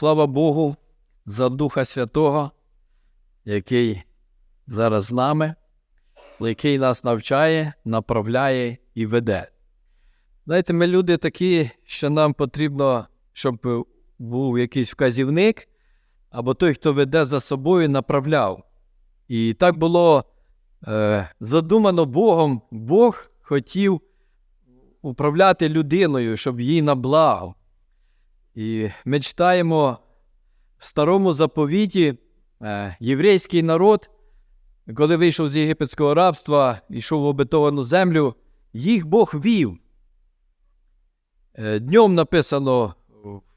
Слава Богу за Духа Святого, який зараз з нами, який нас навчає, направляє і веде. Знаєте, ми люди такі, що нам потрібно, щоб був якийсь вказівник, або той, хто веде за собою, направляв. І так було е, задумано Богом. Бог хотів управляти людиною, щоб їй на благо. І ми читаємо в старому заповіті е, єврейський народ, коли вийшов з єгипетського рабства, йшов в обетовану землю, їх Бог вів. Е, днем написано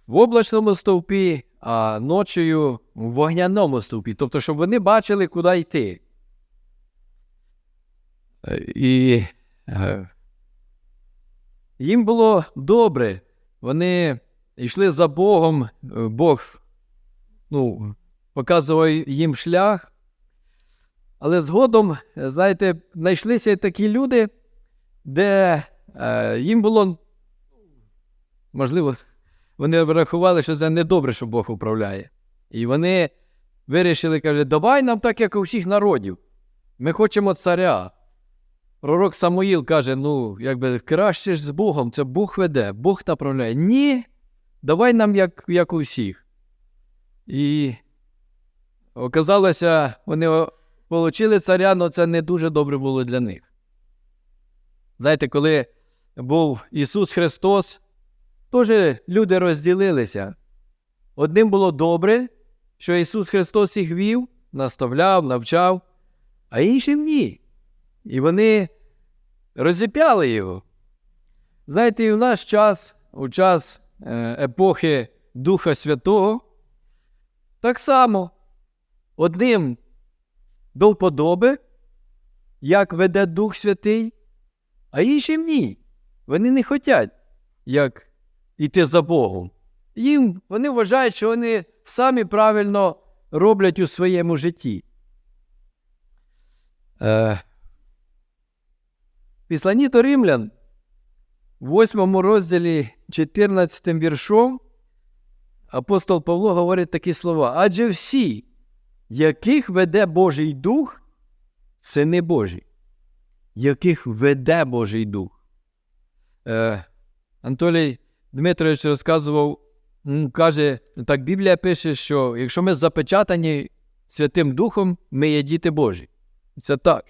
в облачному стовпі, а ночею в вогняному стовпі. Тобто, щоб вони бачили, куди йти. Е, І їм було добре. Вони йшли за Богом, е, Бог ну, показував їм шлях. Але згодом, знаєте, знайшлися такі люди, де е, їм було, можливо, вони врахували, що це недобре, що Бог управляє. І вони вирішили, каже, давай нам так, як у всіх народів. Ми хочемо царя. Пророк Самуїл каже: ну, якби краще ж з Богом, це Бог веде, Бог направляє. Ні, давай нам як, як у всіх. І оказалося, вони отримали царя, але це не дуже добре було для них. Знаєте, коли був Ісус Христос, теж люди розділилися. Одним було добре, що Ісус Христос їх вів, наставляв, навчав, а іншим ні. І вони розіп'яли його. Знаєте, і в наш час, у час епохи Духа Святого, так само одним до вподоби, як веде Дух Святий, а іншим ні. Вони не хочуть, як йти за Богом. Їм вони вважають, що вони самі правильно роблять у своєму житті. Е, Післані до римлян, в 8 розділі 14 віршом, апостол Павло говорить такі слова. Адже всі, яких веде Божий Дух, сини Божі, яких веде Божий Дух. Е, Анатолій Дмитрович розказував, каже, так Біблія пише, що якщо ми запечатані Святим Духом, ми є діти Божі. Це так.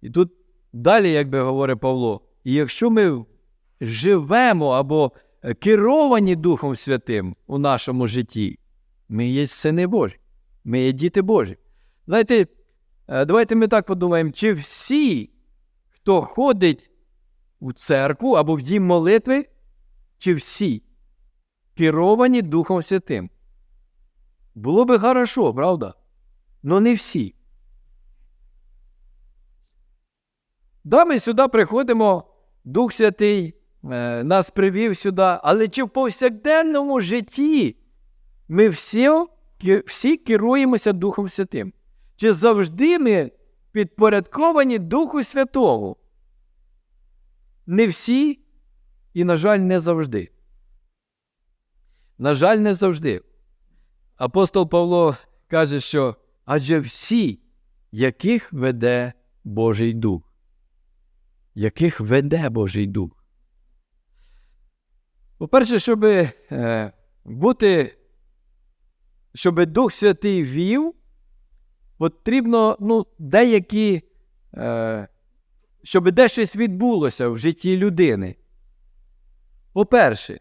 І тут далі, як би говорить Павло, і якщо ми живемо або керовані Духом Святим у нашому житті, ми є сини Божі, ми є діти Божі. Знаєте, е, давайте ми так подумаємо, чи всі, хто ходить у церкву або в дім молитви, чи всі керовані Духом Святим? Було би хорошо, правда? Но не всі. Да, ми сюди приходимо, Дух Святий нас привів сюди, але чи в повсякденному житті ми всі, всі керуємося Духом Святим? Чи завжди ми підпорядковані Духу Святому? Не всі і, на жаль, не завжди. На жаль, не завжди. Апостол Павло каже, що адже всі, яких веде Божий Дух яких веде Божий Дух. По-перше, щоб е, бути, щоб Дух Святий вів, потрібно ну, деякі, е, щоб де щось відбулося в житті людини. По-перше,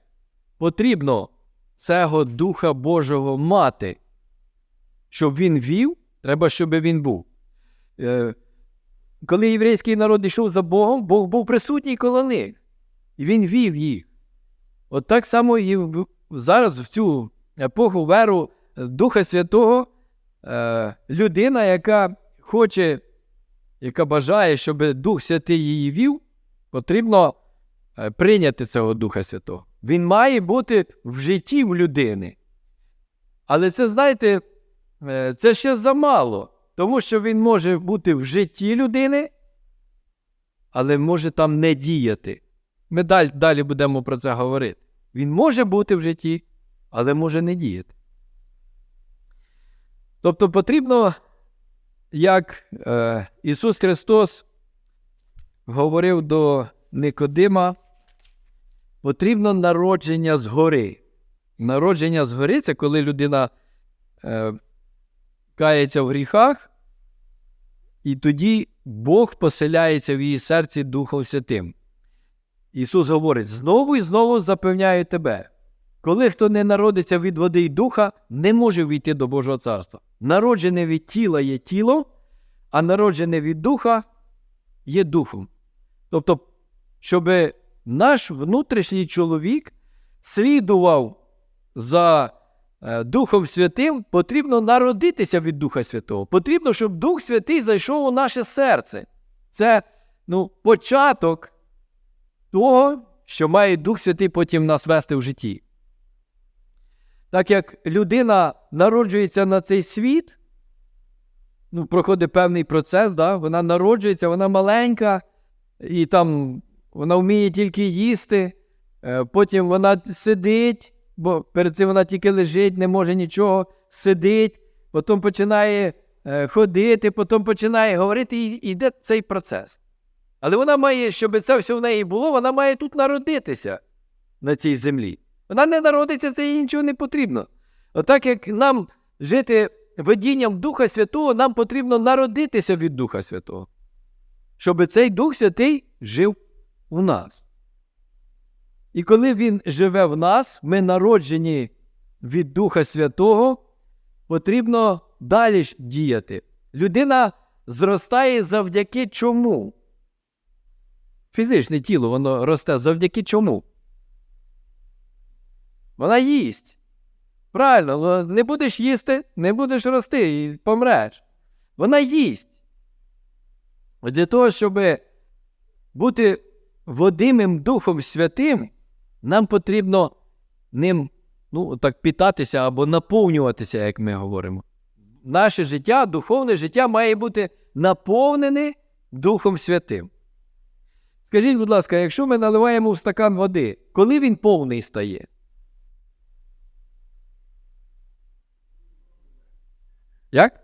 потрібно цього Духа Божого мати. Щоб він вів, треба, щоб він був. Е, коли єврейський народ йшов за Богом, Бог був присутній коло них. І він вів їх. От так само і зараз, в цю епоху веру Духа Святого, е, людина, яка хоче, яка бажає, щоб Дух Святий її вів, потрібно е, прийняти цього Духа Святого. Він має бути в житті в людини. Але це, знаєте, е, це ще замало. Тому що він може бути в житті людини, але може там не діяти. Ми далі будемо про це говорити. Він може бути в житті, але може не діяти. Тобто потрібно, як е, Ісус Христос говорив до Никодима, потрібно народження згори. Народження згори це коли людина е, кається в гріхах, і тоді Бог поселяється в її серці Духом Святим. Ісус говорить: знову і знову запевняю тебе. Коли хто не народиться від води й духа, не може війти до Божого царства. Народжене від тіла є тіло, а народжене від духа є духом. Тобто, щоб наш внутрішній чоловік слідував за е, Духом Святим, потрібно народитися від Духа Святого. Потрібно, щоб Дух Святий зайшов у наше серце. Це ну, початок того, що має Дух Святий потім нас вести в житті. Так як людина народжується на цей світ, ну, проходить певний процес, да? вона народжується, вона маленька, і там вона вміє тільки їсти, е, потім вона сидить, бо перед цим вона тільки лежить, не може нічого, сидить, потім починає е, ходити, потім починає говорити, і йде цей процес. Але вона має, щоб це все в неї було, вона має тут народитися на цій землі. Вона не народиться, це їй нічого не потрібно. Отак як нам жити видінням Духа Святого, нам потрібно народитися від Духа Святого, щоб цей Дух Святий жив у нас. І коли Він живе в нас, ми народжені від Духа Святого, потрібно далі діяти. Людина зростає завдяки чому? Фізичне тіло воно росте завдяки чому? Вона їсть. Правильно, не будеш їсти, не будеш рости і помреш. Вона їсть. Для того, щоб бути водимим Духом Святим, нам потрібно ним ну, так питатися або наповнюватися, як ми говоримо. Наше життя, духовне життя має бути наповнене Духом Святим. Скажіть, будь ласка, якщо ми наливаємо в стакан води, коли він повний стає? Як?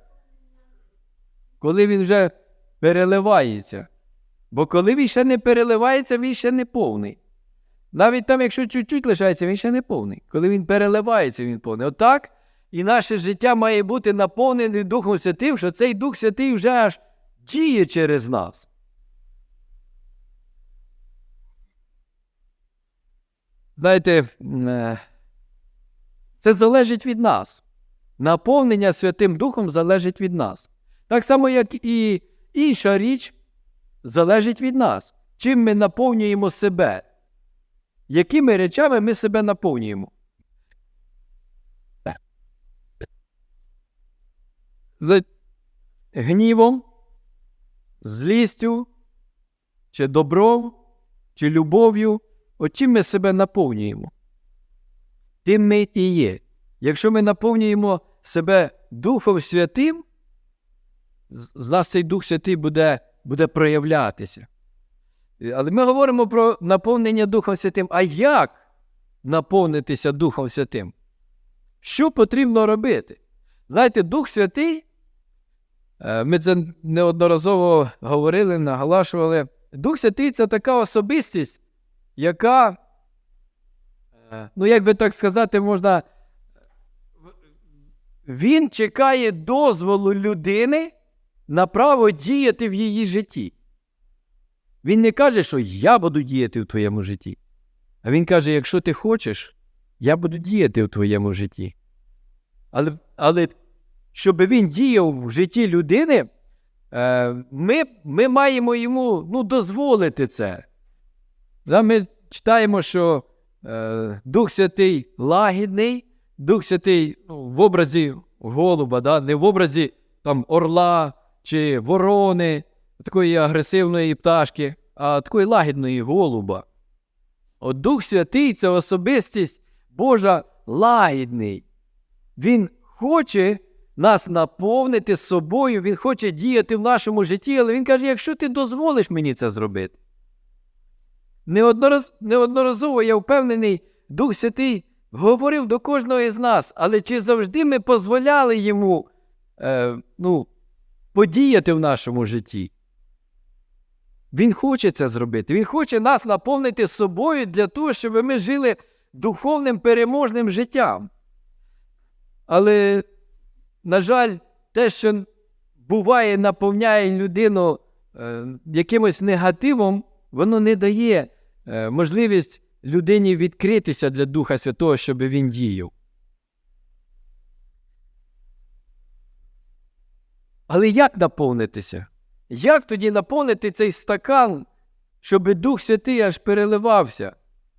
Коли він вже переливається. Бо коли він ще не переливається, він ще не повний. Навіть там, якщо чуть-чуть лишається, він ще не повний. Коли він переливається, він повний. Отак і наше життя має бути наповнене Духом Святим, що цей Дух Святий вже аж діє через нас. Знаєте, е, це залежить від нас. Наповнення Святим Духом залежить від нас. Так само, як і інша річ залежить від нас. Чим ми наповнюємо себе? Якими речами ми себе наповнюємо? Гнівом, злістю, чи добром, чи любов'ю. От чим ми себе наповнюємо? Тим ми і є. Якщо ми наповнюємо себе Духом Святим, з- нас цей Дух Святий буде, буде проявлятися. Е, Але ми говоримо про наповнення Духом Святим. А як наповнитися Духом Святим? Що потрібно робити? Знаєте, Дух Святий, е, ми це неодноразово говорили, наголошували. Дух Святий це така особистість, яка, е, ну, як би так сказати, можна. Він чекає дозволу людини на право діяти в її житті. Він не каже, що я буду діяти в твоєму житті. А він каже: якщо ти хочеш, я буду діяти в твоєму житті. Але, але щоб він діяв в житті людини, е, ми, ми маємо йому ну, дозволити це. Ми читаємо, що е, Дух Святий лагідний, Дух Святий ну, в образі голуба, да, не в образі там, орла чи ворони, такої агресивної пташки, а такої лагідної голуба. От Дух Святий це особистість Божа лагідний. Він хоче нас наповнити собою, Він хоче діяти в нашому житті, але Він каже, якщо ти дозволиш мені це зробити. Неоднораз... Неодноразово я впевнений, Дух Святий говорив до кожного із нас, але чи завжди ми дозволяли йому е, ну, подіяти в нашому житті? Він хоче це зробити. Він хоче нас наповнити собою для того, щоб ми жили духовним переможним життям. Але, на жаль, те, що буває, наповняє людину е, якимось негативом, воно не дає можливість людині відкритися для Духа Святого, щоб він діяв. Але як наповнитися? Як тоді наповнити цей стакан, щоб Дух Святий аж переливався?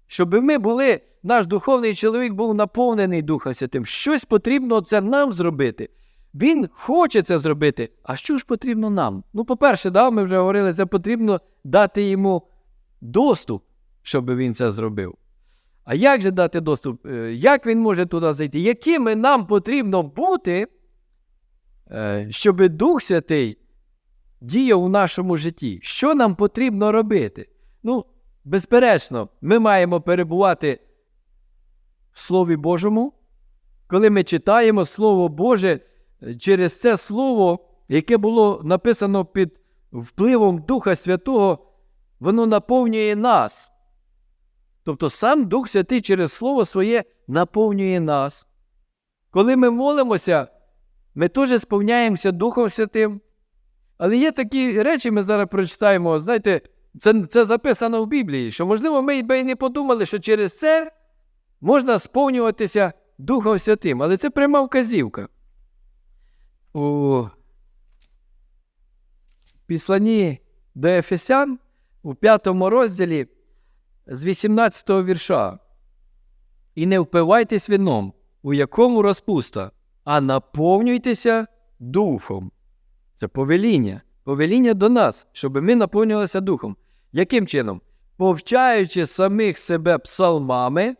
Щоб ми були, наш духовний чоловік був наповнений Духом Святим. Щось потрібно це нам зробити. Він хоче це зробити. А що ж потрібно нам? Ну, по-перше, да, ми вже говорили, це потрібно дати йому доступ, щоб він це зробив. А як же дати доступ? Е, Як він може туди зайти? Якими нам потрібно бути, е, щоб Дух Святий діяв у нашому житті? Що нам потрібно робити? Ну, безперечно, ми маємо перебувати в Слові Божому. Коли ми читаємо Слово Боже, е, через це Слово, яке було написано під впливом Духа Святого, воно наповнює нас. Тобто сам Дух Святий через Слово Своє наповнює нас. Коли ми молимося, ми теж сповняємося Духом Святим. Але є такі речі, ми зараз прочитаємо, знаєте, це, це записано в Біблії, що, можливо, ми би і не подумали, що через це можна сповнюватися Духом Святим. Але це пряма вказівка. У післанні до Ефесян у п'ятому розділі з 18 го вірша. І не впивайтесь вином, у якому розпуста, а наповнюйтеся духом. Це повеління. Повеління до нас, щоб ми наповнювалися духом. Яким чином? Повчаючи самих себе псалмами,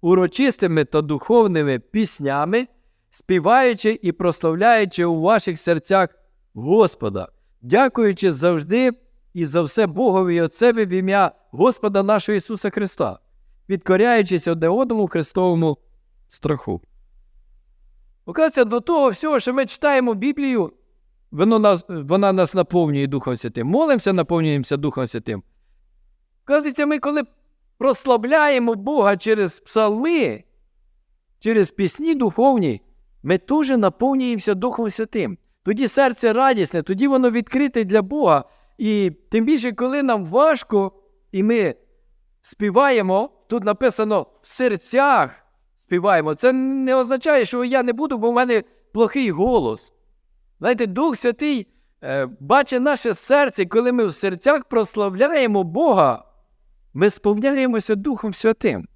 урочистими та духовними піснями, співаючи і прославляючи у ваших серцях Господа, дякуючи завжди і за все Богові і Отцеві в ім'я Господа нашого Ісуса Христа, підкоряючись одне одному Христовому страху. Оказується, до того всього, що ми читаємо Біблію, воно нас, вона нас наповнює Духом Святим. Молимося, наповнюємося Духом Святим. Оказується, ми коли прославляємо Бога через псалми, через пісні духовні, ми теж наповнюємося Духом Святим. Тоді серце радісне, тоді воно відкрите для Бога. І тим більше, коли нам важко, і ми співаємо, тут написано в серцях співаємо. Це не означає, що я не буду, бо в мене плохий голос. Знаєте, Дух Святий е, бачить наше серце, коли ми в серцях прославляємо Бога, ми сповняємося Духом Святим.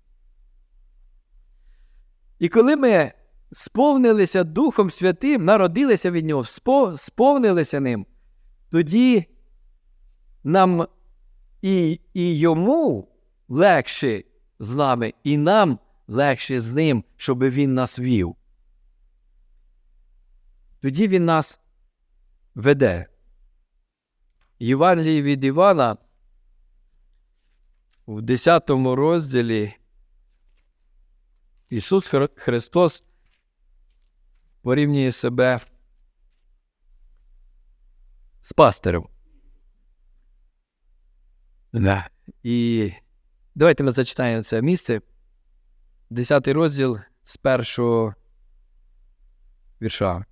І коли ми сповнилися Духом Святим, народилися від Нього, сповнилися ним, тоді нам і, і йому легше з нами, і нам легше з ним, щоб він нас вів. Тоді він нас веде. Євангелії від Івана в 10 розділі Ісус Христос порівнює себе з пастирем. Да. І давайте ми зачитаємо це місце. 10 розділ з першого вірша.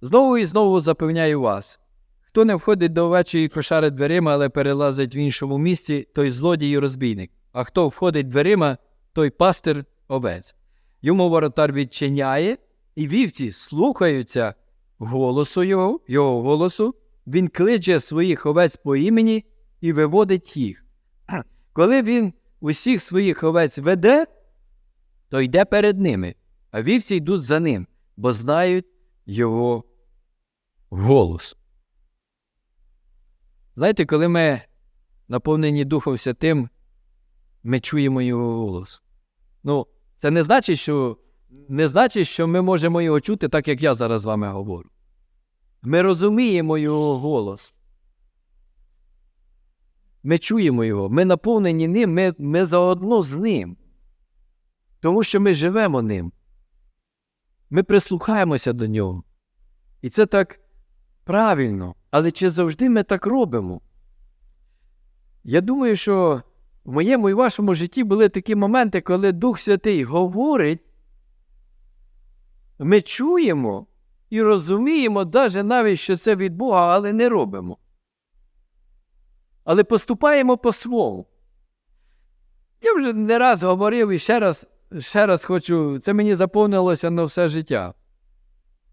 Знову і знову запевняю вас. Хто не входить до овечої кошари дверима, але перелазить в іншому місці, той злодій і розбійник. А хто входить дверима, той пастир овець. Йому воротар відчиняє, і вівці слухаються голосу його, його голосу, він кличе своїх овець по імені і виводить їх. Коли він усіх своїх овець веде, то йде перед ними, а вівці йдуть за ним, бо знають його голос. Знаєте, коли ми наповнені Духом Святим, ми чуємо його голос. Ну, це не значить, що не значить, що ми можемо його чути так, як я зараз з вами говорю. Ми розуміємо його голос. Ми чуємо його, ми наповнені ним, ми, ми заодно з ним. Тому що ми живемо ним. Ми прислухаємося до нього. І це так правильно. Але чи завжди ми так робимо? Я думаю, що в моєму і вашому житті були такі моменти, коли Дух Святий говорить, ми чуємо і розуміємо, навіть навіть, що це від Бога, але не робимо. Але поступаємо по-своєму. Я вже не раз говорив і ще раз, ще раз хочу, це мені заповнилося на все життя.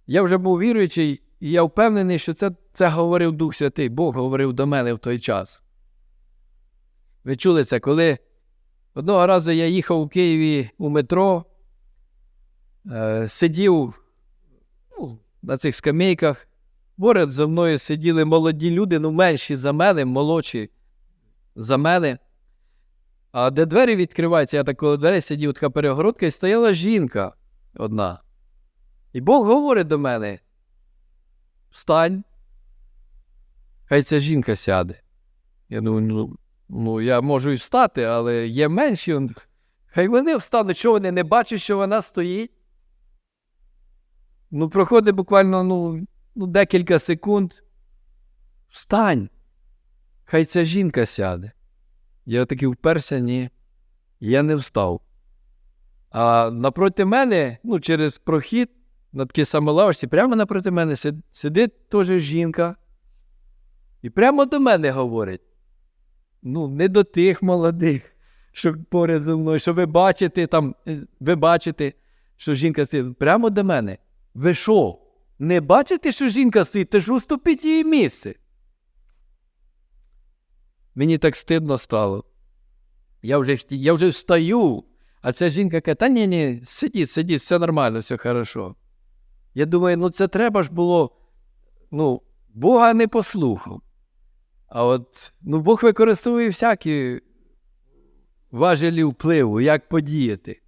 Я вже був віруючий, і я впевнений, що це, це говорив Дух Святий, Бог говорив до мене в той час. Ви чули це, коли одного разу я їхав у Києві у метро, е, сидів на цих скамейках. Поряд зі мною сиділи молоді люди, ну менші за мене, молодші за мене. А де двері відкриваються, я так коло дверей сидів, така перегородка, і стояла жінка одна. І Бог говорить до мене: встань, хай ця жінка сяде. Я думаю, ну, ну я можу і встати, але є менші. Хай вони встануть, що вони не бачать, що вона стоїть. Ну, проходить буквально ну, ну, декілька секунд. Встань. Хай ця жінка сяде. Я таки вперся, ні. Я не встав. А напроти мене, ну, через прохід, на такій самолавочці, прямо напроти мене сидить теж жінка. І прямо до мене говорить. Ну, не до тих молодих, що поряд зі мною, що ви бачите там, е, ви бачите, що жінка сидить. Прямо до мене. Ви що? Не бачите, що жінка стоїть? Ти ж уступіть її місце. Мені так стидно стало. Я вже, я вже встаю, а ця жінка каже, та ні, ні, сидіть, сидіть, все нормально, все хорошо. Я думаю, ну це треба ж було, ну, Бога не послухав. А от ну, Бог використовує всякі важелі впливу, як подіяти.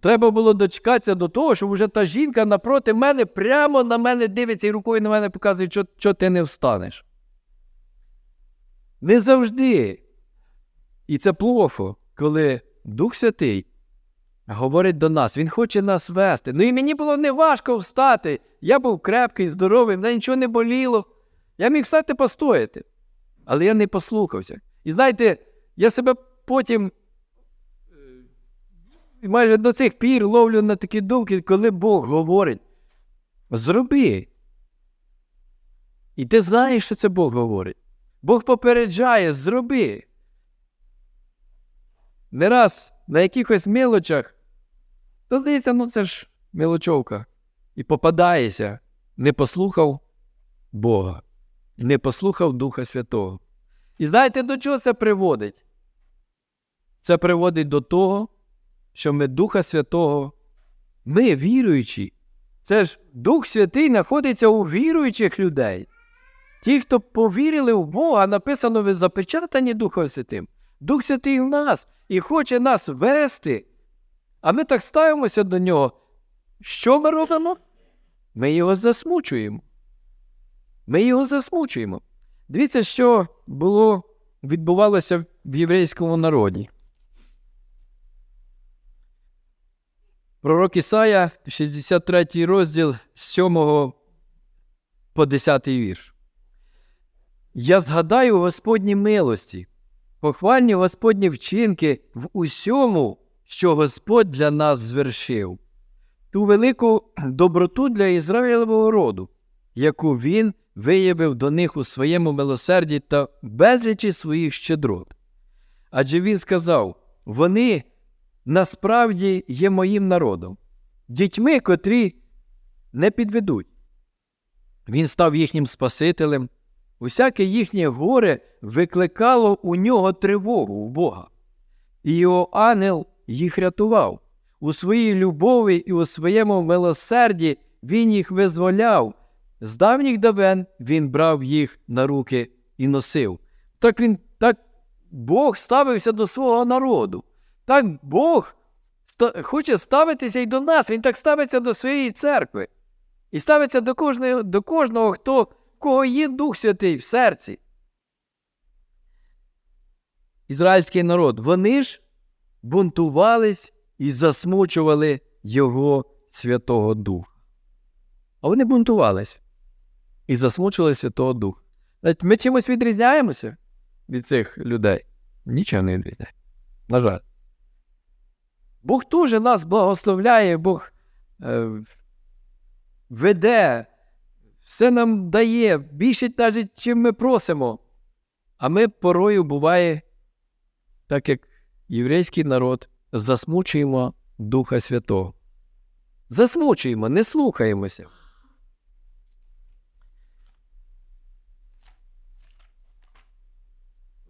Треба було дочекатися до того, щоб вже та жінка напроти мене прямо на мене дивиться і рукою на мене показує, що, що ти не встанеш. Не завжди. І це плохо, коли Дух Святий говорить до нас, Він хоче нас вести. Ну і мені було неважко встати. Я був крепкий, здоровий, мене нічого не боліло. Я міг встати постояти. Але я не послухався. І знаєте, я себе потім майже до цих пір ловлю на такі думки, коли Бог говорить: зроби. І ти знаєш, що це Бог говорить. Бог попереджає, зроби. Не раз на якихось мелочах, то здається, ну це ж мелочовка. І попадаєшся, не послухав Бога, не послухав Духа Святого. І знаєте, до чого це приводить? Це приводить до того, що ми Духа Святого, ми віруючі. Це ж Дух Святий знаходиться у віруючих людей. Ті, хто повірили в Бога, написано, ви запечатані Духом Святим. Дух Святий в нас і хоче нас вести. А ми так ставимося до нього. Що ми робимо? Ми його засмучуємо. Ми його засмучуємо. Дивіться, що було, відбувалося в єврейському народі. Пророк Ісая, 63 розділ з 7 по 10 вірш. Я згадаю Господні милості, похвальні Господні вчинки в усьому, що Господь для нас звершив, ту велику доброту для Ізраїлевого роду, яку Він виявив до них у своєму милосерді та безлічі своїх щедрот. Адже він сказав: вони насправді є моїм народом, дітьми, котрі не підведуть. Він став їхнім Спасителем. Усяке їхнє горе викликало у нього тривогу в Бога. І його ангел їх рятував. У своїй любові і у своєму милосерді він їх визволяв. З давніх давен він брав їх на руки і носив. Так він так Бог ставився до свого народу. Так Бог хоче ставитися і до нас. Він так ставиться до своєї церкви. І ставиться до кожного, до кожного, хто, в кого є Дух Святий в серці. Ізраїльський народ, вони ж бунтувались і засмучували Його Святого Духа. А вони бунтувалися і засмучували Святого Духа. Ми чимось відрізняємося від цих людей. Нічого не відрізняє. На жаль. Бог теж нас благословляє, Бог е, веде, все нам дає, більше навіть, чим ми просимо. А ми порою буває, так як єврейський народ, засмучуємо Духа Святого. Засмучуємо, не слухаємося.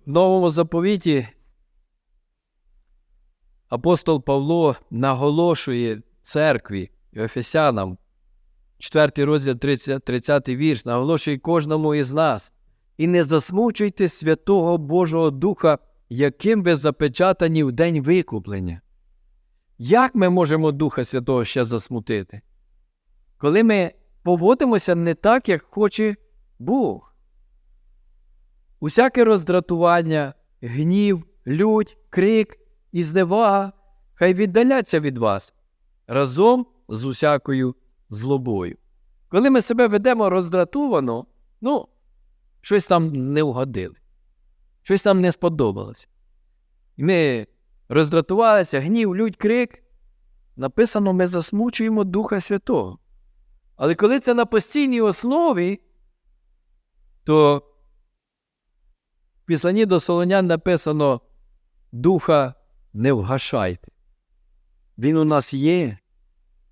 В новому заповіті апостол Павло наголошує церкві Ефесянам, 4 розділ 30, 30 вірш, наголошує кожному із нас. І не засмучуйте Святого Божого Духа, яким ви запечатані в день викуплення. Як ми можемо Духа Святого ще засмутити? Коли ми поводимося не так, як хоче Бог. Усяке роздратування, гнів, лють, крик і зневага хай віддаляться від вас разом з усякою злобою. Коли ми себе ведемо роздратовано, ну, щось там не вгодили, щось нам не сподобалося. І ми роздратувалися, гнів, лють, крик. Написано, ми засмучуємо Духа Святого. Але коли це на постійній основі, то в післанні до Солонян написано Духа не вгашайте. Він у нас є,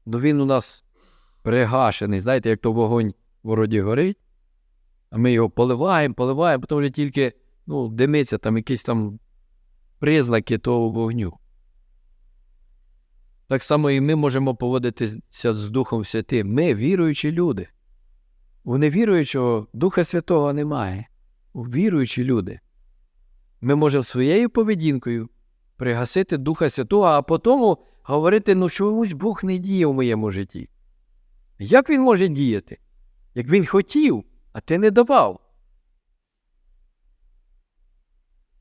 але він у нас пригашений. Знаєте, як то вогонь в городі горить, а ми його поливаємо, поливаємо, потім вже тільки ну, димиться там якісь там признаки того вогню. Так само і ми можемо поводитися з Духом Святим. Ми віруючі люди. У невіруючого Духа Святого немає. У віруючі люди. Ми можемо своєю поведінкою пригасити Духа Святого, а потім говорити, ну чомусь Бог не діє в моєму житті. Як він може діяти? Як він хотів, а ти не давав.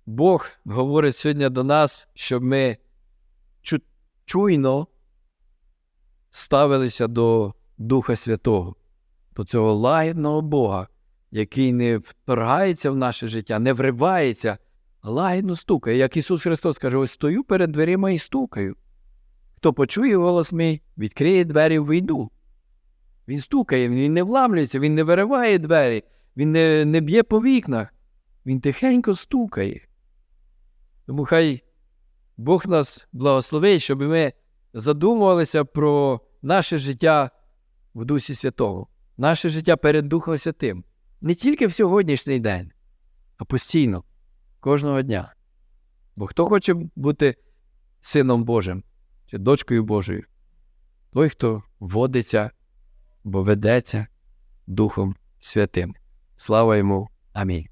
Бог говорить сьогодні до нас, щоб ми чуйно ставилися до Духа Святого, до цього лагідного Бога, який не вторгається в наше життя, не вривається, лагідно стукає. Як Ісус Христос каже, ось стою перед дверима і стукаю. Хто почує голос мій, відкриє двері, вийду. Він стукає, він не вламлюється, він не вириває двері, він не, не б'є по вікнах, він тихенько стукає. Тому хай Бог нас благословить, щоб ми задумувалися про наше життя в Дусі Святого, наше життя перед Духом Святим. Не тільки в сьогоднішній день, а постійно, кожного дня. Бо хто хоче бути сином Божим чи дочкою Божою? Той, хто водиться, бо ведеться Духом Святим. Слава йому. Амінь.